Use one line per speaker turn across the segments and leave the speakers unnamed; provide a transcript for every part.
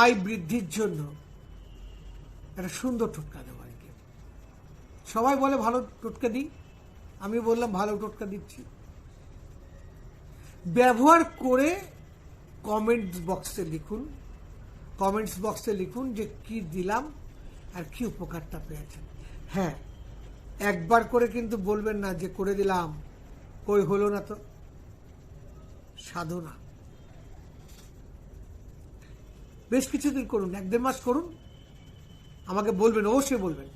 আয় বৃদ্ধির জন্য একটা সুন্দর টোটকা দেবো আর কি। সবাই বলে ভালো টোটকা দিই, আমি বললাম ভালো টোটকা দিচ্ছি। ব্যবহার করে কমেন্টস বক্সে লিখুন কমেন্টস বক্সে লিখুন যে কি দিলাম আর কি উপকারটা পেয়েছেন। হ্যাঁ একবার করে কিন্তু বলবেন না যে করে দিলাম, কই হলো না তো? সাধনা। বেশ কিছুদিন করুন, এক দেড় মাস করুন। আমাকে বলবেন, অবশ্যই বলবেন।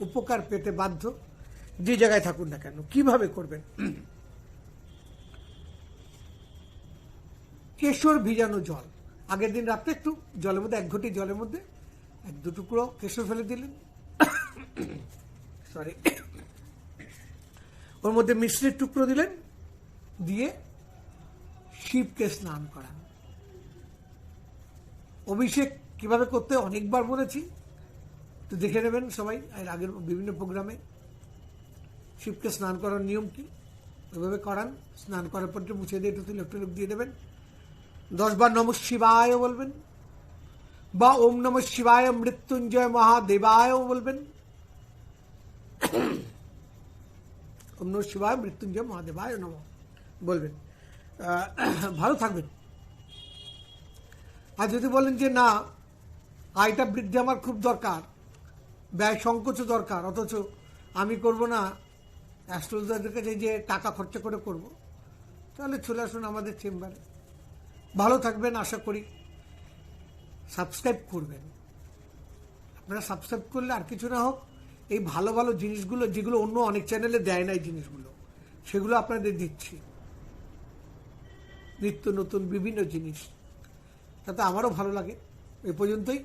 উপকার পেতে বাধ্য। যে জায়গায় থাকুন না কেন, কীভাবে করবেন? কেশর ভিজানো জল। আগের দিন রাত্রে একটু জলের মধ্যে, এক ঘটি জলের মধ্যে এক দু টুকরো কেশর ফেলে দিলেন। সরি ওর মধ্যে মিশ্রির টুকরো দিলেন। দিয়ে শিবকে স্নান করান। অভিষেক কীভাবে করতে অনেকবার বলেছি। তো দেখে নেবেন সবাই, এর আগের বিভিন্ন প্রোগ্রামে। শিবকে স্নান করার নিয়ম কি? ওইভাবে করান, স্নান করার পর মুছে দিয়ে একটু তিলক টিলক দিয়ে দেবেন। দশবার নম শিবায় বলবেন, বা ওম নম শিবায় মৃত্যুঞ্জয় মহাদেবায় বলবেন। ওম নম শিবায় মৃত্যুঞ্জয় মহাদেবায় নম বলবেন। ভালো থাকবেন। আর যদি বলেন যে না, আয়টা বৃদ্ধি আমার খুব দরকার, ব্যয় সংকোচ দরকার, অথচ আমি করব না, অ্যাস্ট্রোলজারদের কাছে যে টাকা খরচা করে করব, তাহলে চলে আসুন আমাদের চেম্বারে। ভালো থাকবেন, আশা করি সাবস্ক্রাইব করবেন। আপনারা সাবস্ক্রাইব করলে আর কিছু না হোক, এই ভালো ভালো জিনিসগুলো, যেগুলো অন্য অনেক চ্যানেলে দেয় না এই জিনিসগুলো, সেগুলো আপনাদের দিচ্ছি। নিত্য নতুন বিভিন্ন জিনিস। তাতে আমারও ভালো লাগে। এ পর্যন্তই।